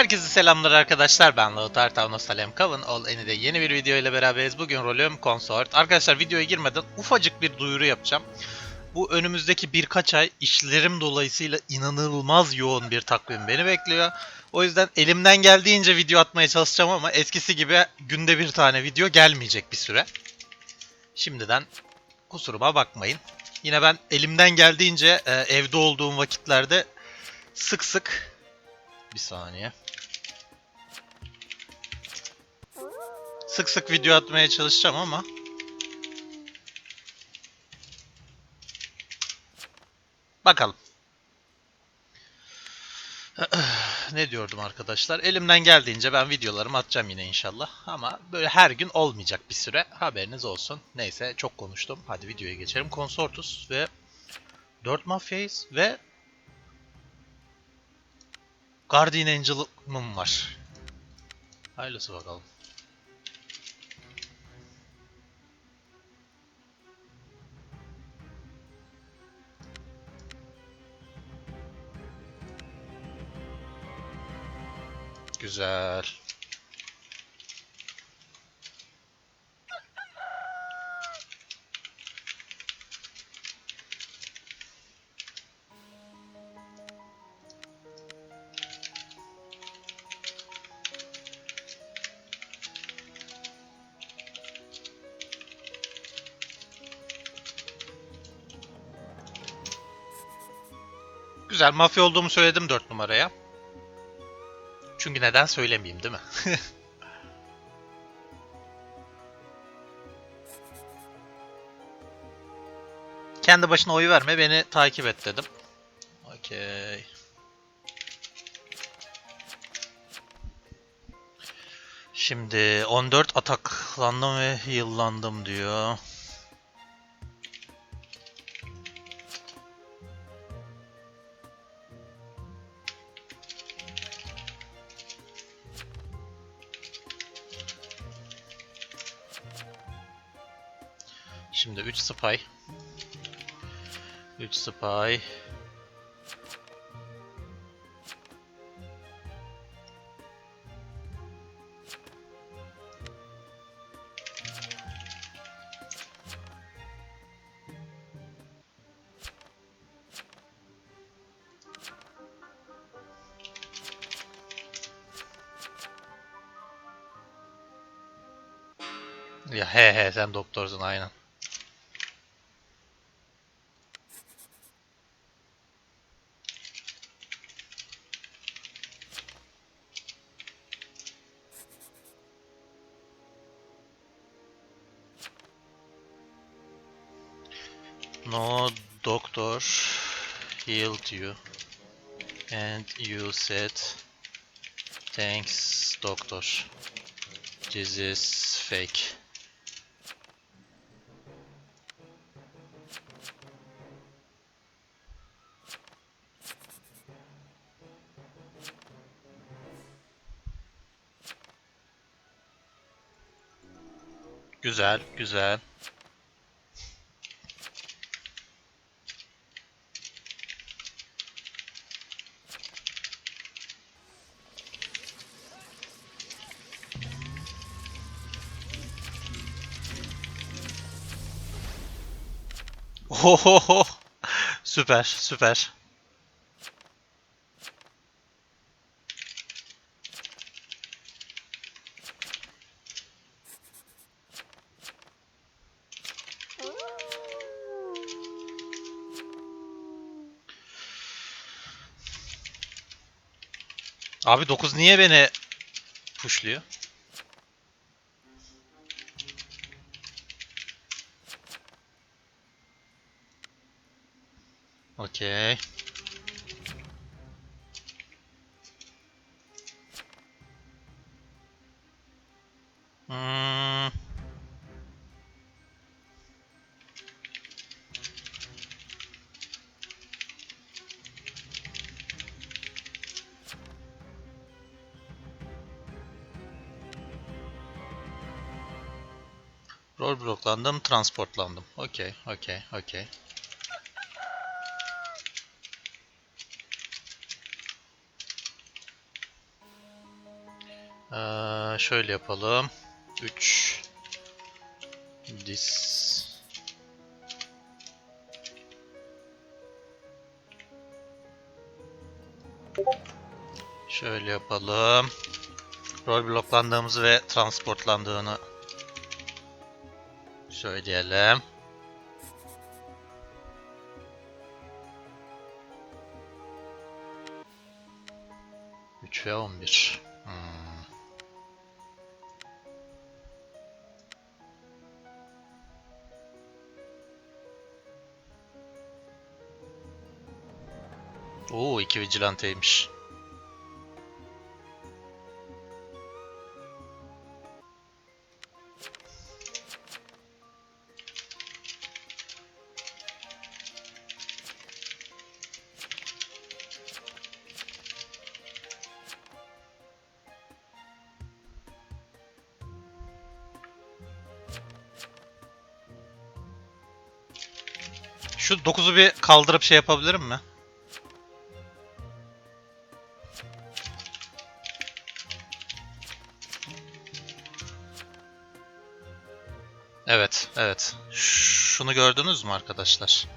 Herkese selamlar arkadaşlar. Ben Lautar Tavnos Salem Kavun. Ol Eni'de yeni bir video ile beraberiz. Bugün rolüm Consort. Arkadaşlar videoya girmeden ufacık bir duyuru yapacağım. Bu önümüzdeki birkaç ay işlerim dolayısıyla inanılmaz yoğun bir takvim beni bekliyor. O yüzden elimden geldiğince video atmaya çalışacağım ama eskisi gibi günde bir tane video gelmeyecek bir süre. Şimdiden kusuruma bakmayın. Yine ben elimden geldiğince e, evde olduğum vakitlerde sık sık bir saniye. Sık sık video atmaya çalışacağım ama bakalım. ne diyordum arkadaşlar? Elimden geldiğince ben videolarımı atacağım yine inşallah. Ama böyle her gün olmayacak bir süre. Haberiniz olsun. Neyse çok konuştum. Hadi videoya geçelim. Consortus ve 4 mafyayız ve Guardian Angel'ım var. Hayırlısı bakalım. Güzel. Güzel. Mafya olduğumu söyledim 4 numaraya. Çünkü neden söylemeyeyim değil mi? Kendi başına oy verme, beni takip et dedim. Okey. Şimdi 14 ataklandım ve heal'landım diyor. Spy. 3 spy. Ya he he sen doktorsun aynen. Healed you. And you said thanks doctor. This is fake. Güzel, güzel. Ohoho. Süper, süper. Abi 9 niye beni pushluyor? Okey. Hmm. Rol bloklandım, transportlandım. Okey, okey, okey. Şöyle yapalım. 3 dis Şöyle yapalım. Rol bloklandığımızı ve transportlandığını söyleyelim. Üç ve on bir. Hmm. Oo iki vigilanteymiş. Şu 9'u bir kaldırıp şey yapabilirim mi? Şunu gördünüz mü arkadaşlar?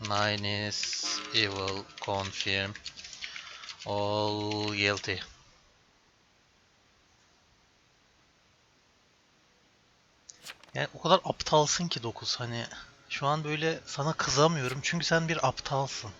Nine evil, confirm. All guilty. Yani o kadar aptalsın ki 9 hani şu an böyle sana kızamıyorum çünkü sen bir aptalsın.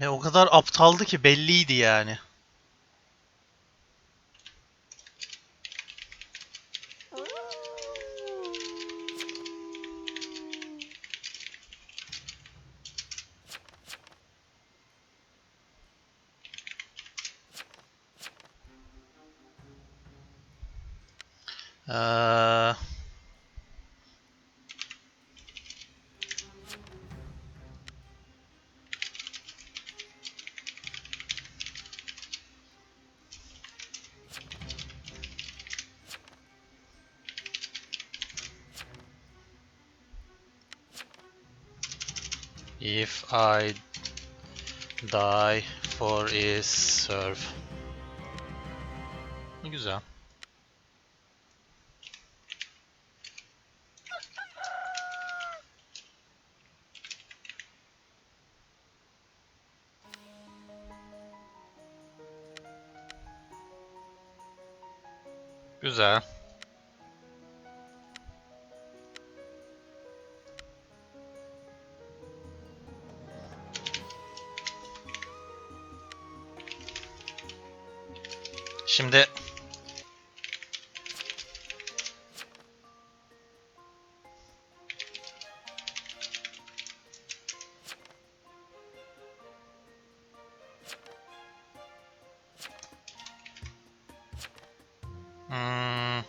Ve o kadar aptaldı ki belliydi yani. Ee, if I die for is serve. Güzel. Güzel. Şimdi Hmm.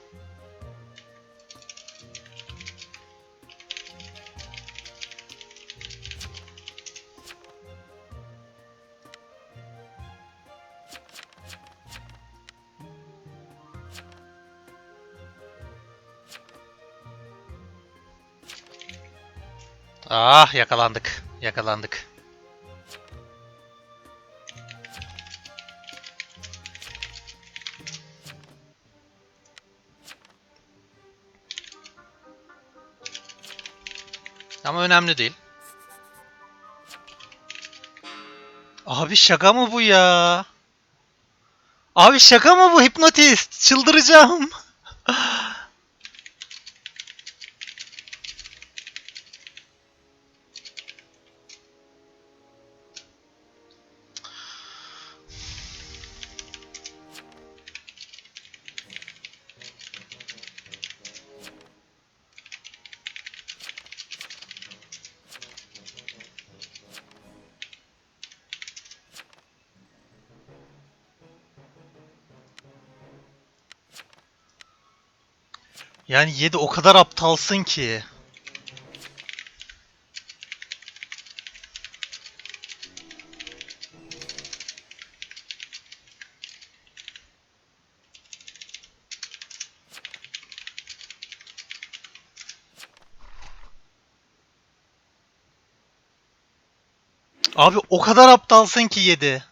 Ah yakalandık. Yakalandık. Önemli değil. Abi şaka mı bu ya? Abi şaka mı bu hipnotist? Çıldıracağım. Yani 7 o kadar aptalsın ki. Abi o kadar aptalsın ki 7.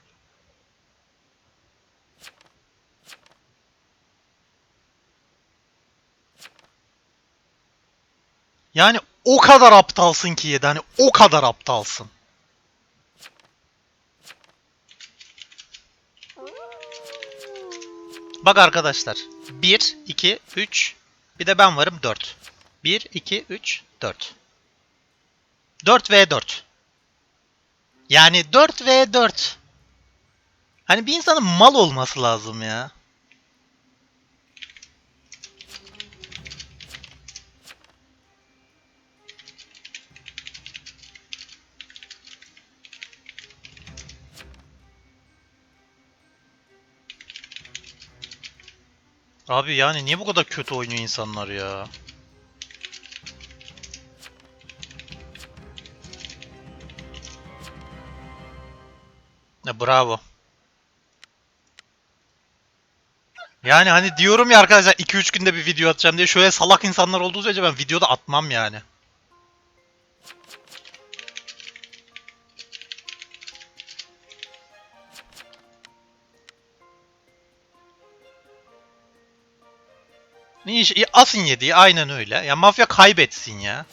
Yani o kadar aptalsın ki 7. Hani o kadar aptalsın. Bak arkadaşlar. 1, 2, 3. Bir de ben varım 4. 1, 2, 3, 4. 4 v 4. Yani 4 v 4. Hani bir insanın mal olması lazım ya. Abi yani niye bu kadar kötü oynuyor insanlar ya? Ne bravo. Yani hani diyorum ya arkadaşlar 2-3 günde bir video atacağım diye şöyle salak insanlar olduğu sürece ben videoda atmam yani. Asın yediği aynen öyle. Ya mafya kaybetsin ya.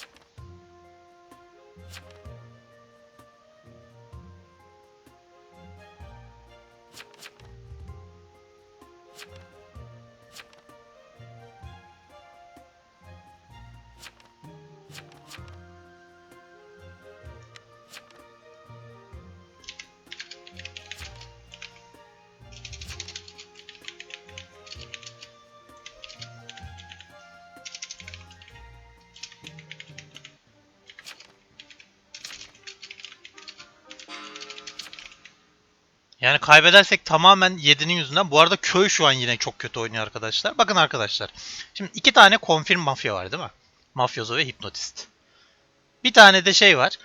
Yani kaybedersek tamamen 7'nin yüzünden. Bu arada köy şu an yine çok kötü oynuyor arkadaşlar. Bakın arkadaşlar. Şimdi iki tane confirm mafya var değil mi? Mafyozo ve hipnotist. Bir tane de şey var.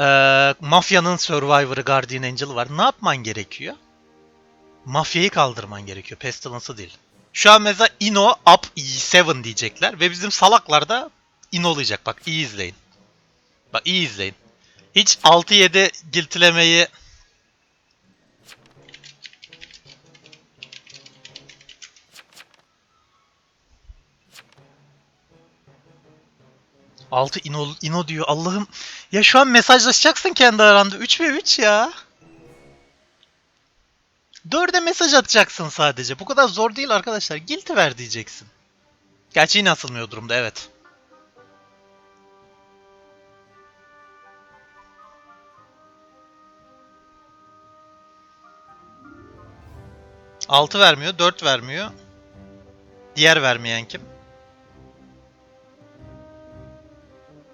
Ee, mafyanın Survivor'ı Guardian Angel var. Ne yapman gerekiyor? Mafyayı kaldırman gerekiyor. Pestilence'ı değil. Şu an mesela Ino up E7 diyecekler. Ve bizim salaklar da Ino'layacak. Bak iyi izleyin. Bak iyi izleyin. Hiç 6-7 giltilemeyi 6 ino, ino diyor. Allah'ım. Ya şu an mesajlaşacaksın kendi aranda. 3 ve 3 ya. 4'e mesaj atacaksın sadece. Bu kadar zor değil arkadaşlar. Guilty ver diyeceksin. Gerçi yine asılmıyor durumda evet. Altı vermiyor, 4 vermiyor. Diğer vermeyen kim?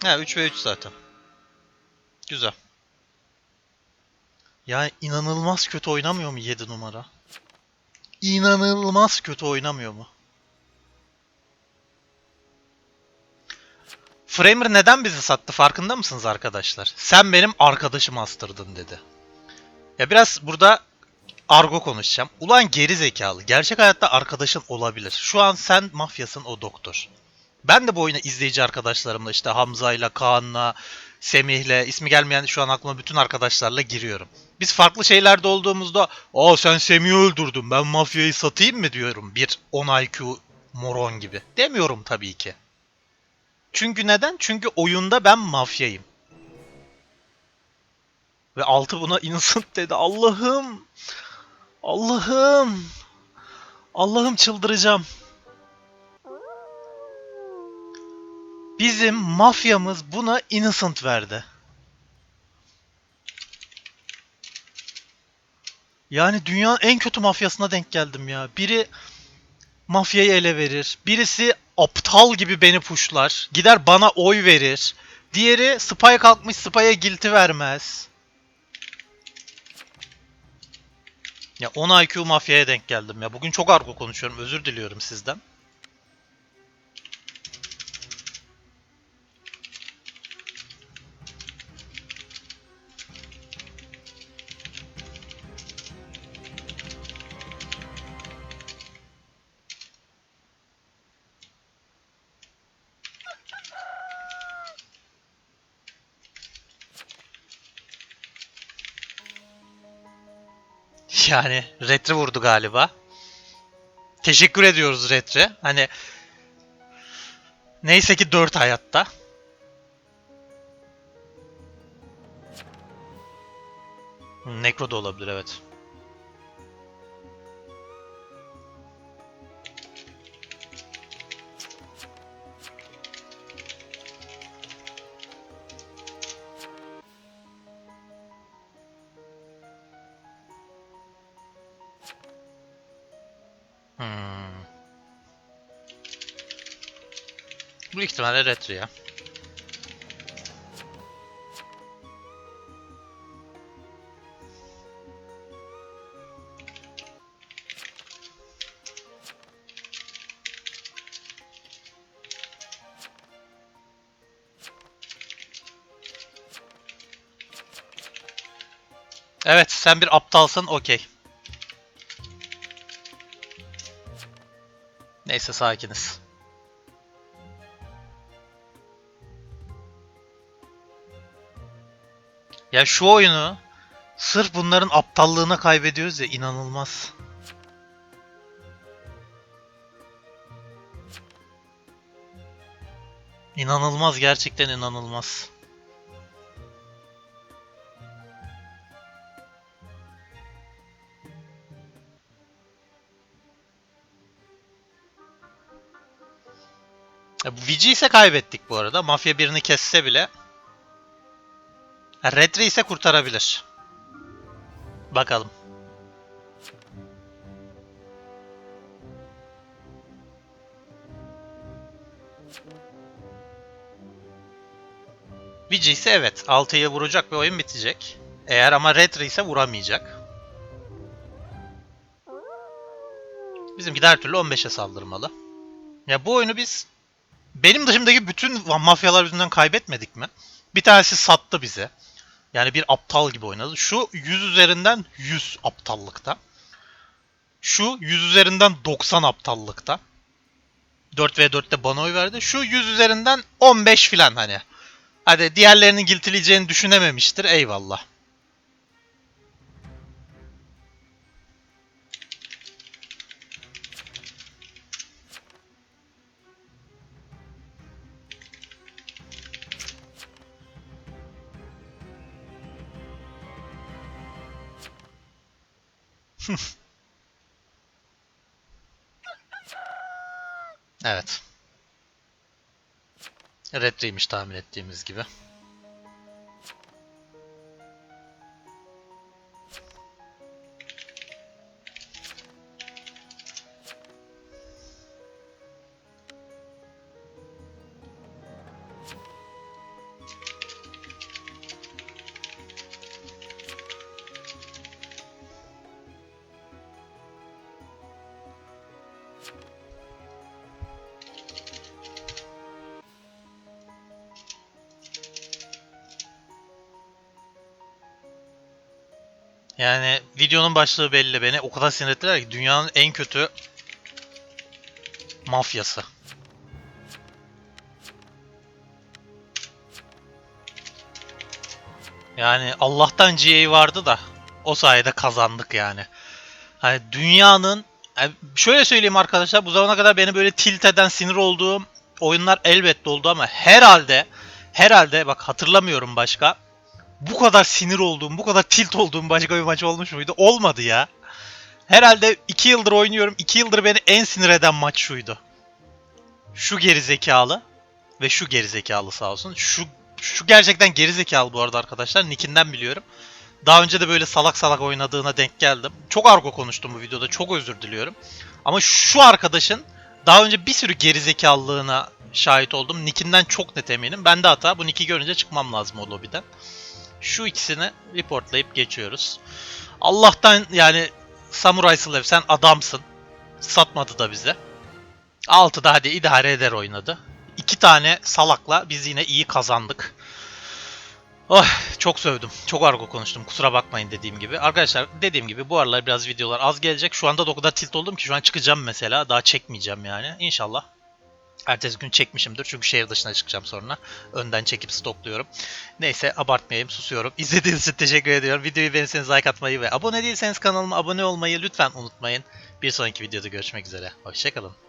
Ha 3 ve 3 zaten. Güzel. Yani inanılmaz kötü oynamıyor mu 7 numara? İnanılmaz kötü oynamıyor mu? Framer neden bizi sattı farkında mısınız arkadaşlar? Sen benim arkadaşımı astırdın dedi. Ya biraz burada argo konuşacağım. Ulan geri zekalı. Gerçek hayatta arkadaşın olabilir. Şu an sen mafyasın o doktor. Ben de bu oyuna izleyici arkadaşlarımla işte Hamza'yla, Kaan'la, Semih'le, ismi gelmeyen şu an aklıma bütün arkadaşlarla giriyorum. Biz farklı şeylerde olduğumuzda ''Aa sen Semih'i öldürdün ben mafyayı satayım mı?'' diyorum. Bir 10 IQ moron gibi. Demiyorum tabii ki. Çünkü neden? Çünkü oyunda ben mafyayım. Ve altı buna innocent dedi. Allah'ım. Allah'ım. Allah'ım çıldıracağım. Bizim mafyamız buna innocent verdi. Yani dünyanın en kötü mafyasına denk geldim ya. Biri mafyayı ele verir. Birisi aptal gibi beni puşlar. Gider bana oy verir. Diğeri spy kalkmış spy'a guilty vermez. Ya 10 IQ mafyaya denk geldim ya. Bugün çok argo konuşuyorum. Özür diliyorum sizden. Yani Retri vurdu galiba. Teşekkür ediyoruz Retri. Hani neyse ki 4 hayatta. Necro da olabilir evet. Hmm. Bu ihtimalle retro ya. Evet, sen bir aptalsın, okey. Neyse sakiniz. Ya şu oyunu sırf bunların aptallığına kaybediyoruz ya inanılmaz. İnanılmaz gerçekten inanılmaz. Vici ise kaybettik bu arada. Mafya birini kesse bile. Redri ise kurtarabilir. Bakalım. Vici ise evet 6'ya vuracak ve oyun bitecek. Eğer ama Redri ise vuramayacak. Bizimki de her türlü 15'e saldırmalı. Ya bu oyunu biz benim dışımdaki bütün mafyalar yüzünden kaybetmedik mi? Bir tanesi sattı bize. Yani bir aptal gibi oynadı. Şu 100 üzerinden 100 aptallıkta. Şu 100 üzerinden 90 aptallıkta. 4v4'te bana oy verdi. Şu 100 üzerinden 15 filan hani. Hadi diğerlerinin giltileyeceğini düşünememiştir. Eyvallah. Evet. Retriymiş tahmin ettiğimiz gibi. Yani videonun başlığı belli beni. O kadar sinir ki dünyanın en kötü mafyası. Yani Allah'tan GA vardı da o sayede kazandık yani. Hani dünyanın yani şöyle söyleyeyim arkadaşlar bu zamana kadar beni böyle tilt eden sinir olduğum oyunlar elbette oldu ama herhalde herhalde bak hatırlamıyorum başka bu kadar sinir olduğum, bu kadar tilt olduğum başka bir maç olmuş muydu? Olmadı ya. Herhalde 2 yıldır oynuyorum. 2 yıldır beni en sinir eden maç şuydu. Şu gerizekalı ve şu gerizekalı sağ olsun. Şu şu gerçekten gerizekalı bu arada arkadaşlar. Nick'inden biliyorum. Daha önce de böyle salak salak oynadığına denk geldim. Çok argo konuştum bu videoda. Çok özür diliyorum. Ama şu arkadaşın daha önce bir sürü gerizekalılığına şahit oldum. Nick'inden çok net eminim. Ben de hata. Bu Nick'i görünce çıkmam lazım o lobiden. Şu ikisini reportlayıp geçiyoruz. Allah'tan yani Samurai Slave sen adamsın. Satmadı da bize. 6'da hadi idare eder oynadı. İki tane salakla biz yine iyi kazandık. Oh, çok sövdüm. Çok argo konuştum. Kusura bakmayın dediğim gibi. Arkadaşlar dediğim gibi bu aralar biraz videolar az gelecek. Şu anda da o kadar tilt oldum ki şu an çıkacağım mesela. Daha çekmeyeceğim yani. İnşallah. Ertesi gün çekmişimdir çünkü şehir dışına çıkacağım sonra. Önden çekip stokluyorum. Neyse abartmayayım susuyorum. İzlediğiniz için teşekkür ediyorum. Videoyu beğenirseniz like atmayı ve abone değilseniz kanalıma abone olmayı lütfen unutmayın. Bir sonraki videoda görüşmek üzere. Hoşçakalın.